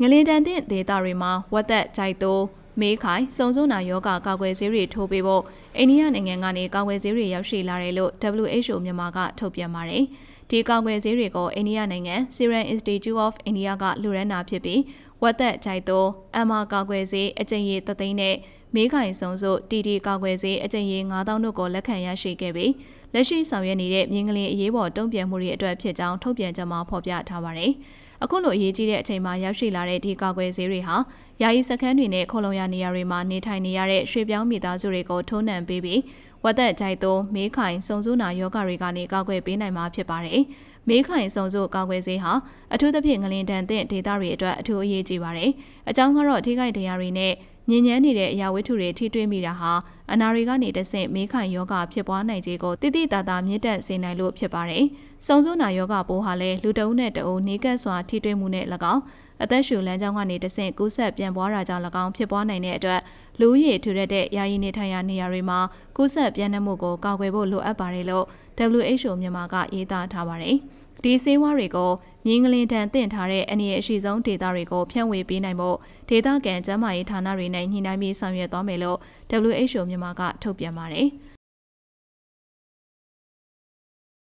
ငလင်တန်တဲ့ဒေသတွေမှာဝက်သက်ကြိုက်တိုးမေးခိုင်စုံစုံနာယောဂကာကွယ်ဆေးတွေထိုးပေးဖို့အိန္ဒိယနိုင်ငံကနေကာကွယ်ဆေးတွေရောက်ရှိလာတယ်လို့ WHO မြန်မာကထုတ်ပြန်ပါတယ်။ ဒီကာကွယ်ဆေးတွေကိုအိန္ဒိယနိုင်ငံ Serum Institute of India ကလူရန်နာဖြစ်ပြီးဝက်သက်ကြိုက်တိုးအမကာကွယ်ဆေးအကြိမ်ရေသသိန်းနဲ့မေးခိုင်စုံစုတီတီကာကွယ်ဆေးအကြိမ်ရေ9000တို့ကိုလက်ခံရရှိခဲ့ပြီးလက်ရှိဆောင်ရွက်နေတဲ့မြင်းကလေးအရေးပေါ်တုံ့ပြန်မှုတွေအတွက်ဖြစ်ကြောင်းထုတ်ပြန်ကြမှာဖော်ပြထားပါတယ်။အခုလိုအရေးကြီးတဲ့အချိန်မှာရောက်ရှိလာတဲ့ဒီကာကွယ်ဆေးတွေဟာယာယီစခန်းတွေနဲ့ခုံလုံရနေရာတွေမှာနေထိုင်နေရတဲ့ရွှေပြောင်းမိသားစုတွေကိုထိုးနှံပေးပြီး ဝတ်သက်ကြိုက်သောမေးခိုင်စုံစုနာယောဂတွေကနေကာကွယ်ပေးနိုင်မှာဖြစ်ပါတယ်။မေးခိုင်စုံစုကာကွယ်ဆေးဟာအထူးသဖြင့်ငလင်တန်တဲ့ဒေသတွေအတွက်အထူးအရေးကြီးပါတယ်။အကြောင်းကတော့ထိခိုက်တရားတွေနဲ့ ညဉ့်ညမ်းနေတဲ့အရာဝတ္ထုတွေထိတွေ့မိတာဟာအနာတွေကနေတဆင့်မေးခိုင်ယောဂဖြစ်ပွားနိုင်ခြေကိုတိတိတသာမြင့်တက်စေနိုင်လို့ဖြစ်ပါတယ်။စုံစုနာယောဂပိုးဟာလည်းလူတအုပ်နဲ့တအုပ်နေကက်စွာထိတွေ့မှုနဲ့၎င်းအသက်ရှူလမ်းကြောင်းကနေတဆင့်ကူးဆက်ပြန်ပွားတာကြောင့်၎င်းဖြစ်ပွားနိုင်တဲ့အတွက်လူရည်ထူရတဲ့ယာယီနေထိုင်ရာနေရာတွေမှာကူးဆက်ပြန်နှမှုကိုကာကွယ်ဖို့လိုအပ်ပါတယ်လို့ WHO မြန်မာကရေးသားထားပါတယ်။ ဒီဆေးဝါးတွေကိုမြင်းကလင်တန်တင့်ထားတဲ့အနေအရှိဆုံးဒေသတွေကိုဖြန့်ဝေပေးနိုင်ဖို့ဒေသခံကျန်းမာရေးဌာနတွေနဲ့ညှိနှိုင်းပြီးဆောင်ရွက်သွားမယ်လို့ WHO မြန်မာကထုတ်ပြန်ပါတယ်။